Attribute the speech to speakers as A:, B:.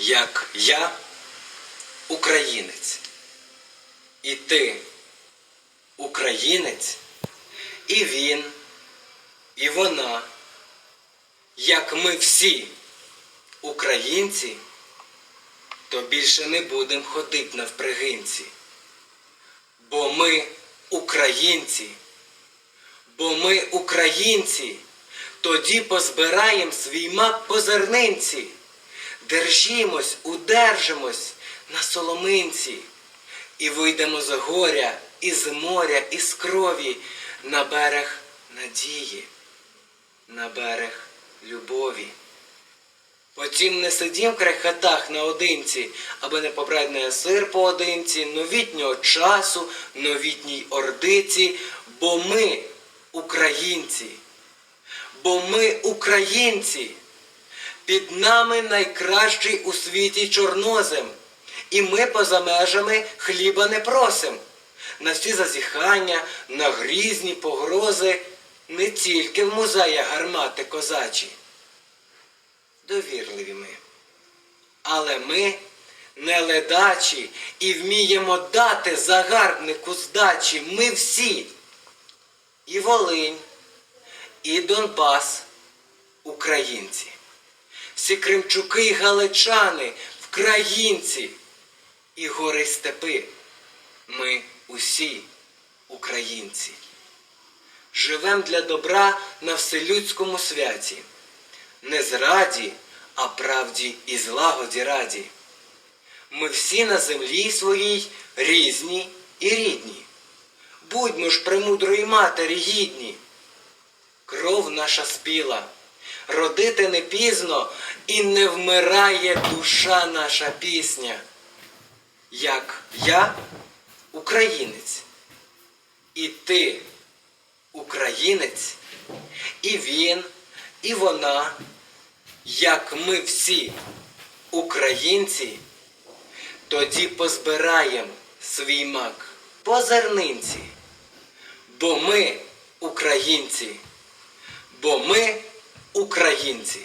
A: як я українець, і ти українець, і він, і вона, як ми всі українці, то більше не будемо ходити навпригинці. Бо ми українці, бо ми українці, тоді позбираєм свій мак по зернинці. Держімось, удержимось на соломинці і вийдемо з горя, із моря, із крові на берег надії, на берег любові. Потім не сидім в край-хатах наодинці, аби не побрати на сир поодинці, новітнього часу, новітній ордиці, бо ми українці, бо ми українці. Під нами найкращий у світі чорнозем, і ми поза межами хліба не просим. На всі зазіхання, на грізні погрози, не тільки в музеях гармати козачі. Довірливі ми. Але ми не ледачі і вміємо дати загарбнику здачі. Ми всі. І Волинь, і Донбас українці. Всі кримчуки і галичани, вкраїнці, і гори степи. Ми усі українці. Живем для добра на вселюдському святі, не зраді, а правді і злагоді раді. Ми всі на землі своїй різні і рідні. Будьмо ж премудрої матері гідні. Кров наша спіла, родити не пізно і не вмирає душа наша пісня. Як я українець, і ти українець, і він, і вона, як ми всі українці, тоді позбираєм свій мак по зернинці, бо ми українці, бо ми українці.